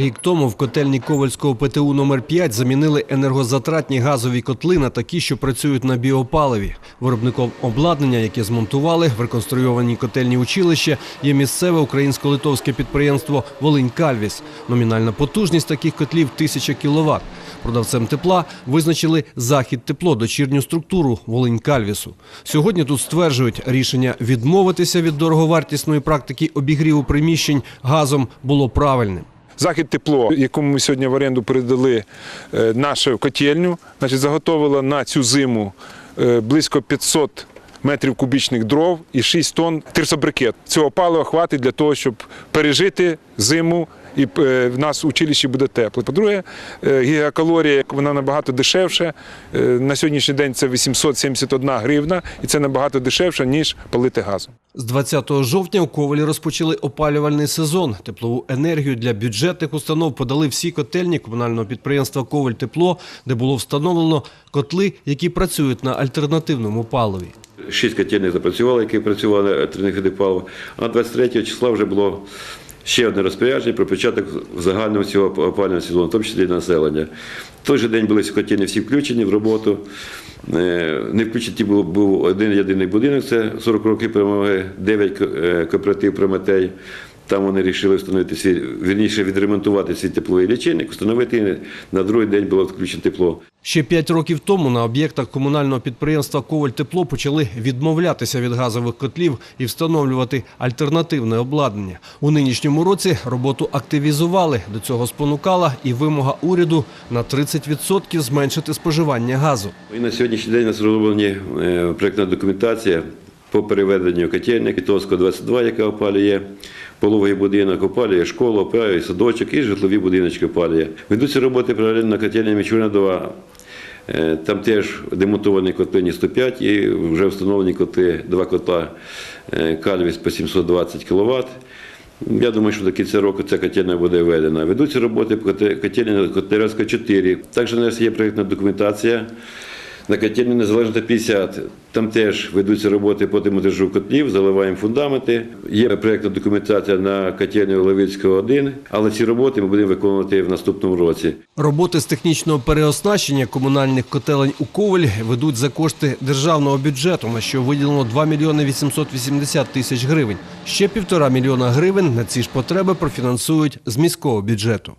Рік тому в котельні Ковальського ПТУ номер 5 замінили енергозатратні газові котли на такі, що працюють на біопаливі. Виробником обладнання, яке змонтували в реконструйованій котельні училище, є місцеве українсько-литовське підприємство Волинь Кальвіс. Номінальна потужність таких котлів 1000 кВт. Продавцем тепла визначили захід тепло дочірню структуру Волинь Кальвісу. Сьогодні тут стверджують, рішення відмовитися від дороговартісної практики обігріву приміщень газом було правильним. Захід тепло, якому ми сьогодні в оренду передали е, нашу котельню, значить, заготовила на цю зиму е, близько 500 метрів кубічних дров і 6 тонн тирсобрикет. Цього палива хватить для того, щоб пережити зиму. І е, в нас в училищі буде тепло. По-друге, е, гігакалорія вона набагато дешевша. Е, На сьогоднішній день це 871 гривна, і це набагато дешевше, ніж палити газом. З 20 жовтня у Ковалі розпочали опалювальний сезон. Теплову енергію для бюджетних установ подали всі котельні комунального підприємства Коваль Тепло, де було встановлено котли, які працюють на альтернативному паливі. Шість котельних запрацювали, які працювали альтернативних видів палива. А 23 числа вже було ще одне розпорядження про початок загального цього опалювального сезону, в тому числі населення. В той же день були ці всі включені в роботу. Е, Не включені був, був один єдиний будинок, це 40 років перемоги, 9 е, кооператив Прометей. Там вони вирішили встановити свій, вірніше відремонтувати свій тепловий лічильник, встановити на другий день було включено тепло. Ще п'ять років тому на об'єктах комунального підприємства Коваль Тепло почали відмовлятися від газових котлів і встановлювати альтернативне обладнання. У нинішньому році роботу активізували. До цього спонукала і вимога уряду на 30% зменшити споживання газу. І на сьогоднішній день у нас розроблені е, проєктна документація по переведенню котельня Китовського 22, яка опалює пологовий будинок, опалює школу, опалює садочок і житлові будиночки опалює. Ведуться роботи паралельно на котельні Мічурна 2. Е, Там теж демонтовані котлині 105 і вже встановлені котли, два котла е, Кальвіс по 720 кВт. Я думаю, що до кінця року ця котельня буде введена. Ведуться роботи по котельні Котлярська 4. Також у нас є проєктна документація на котельні Незалежна 50. Там теж ведуться роботи по демонтажу котлів, заливаємо фундаменти. Є проєктна документація на котельню Левицького 1, але ці роботи ми будемо виконувати в наступному році. Роботи з технічного переоснащення комунальних котелень у Коваль ведуть за кошти державного бюджету, на що виділено 2 мільйони 880 тисяч гривень. Ще півтора мільйона гривень на ці ж потреби профінансують з міського бюджету.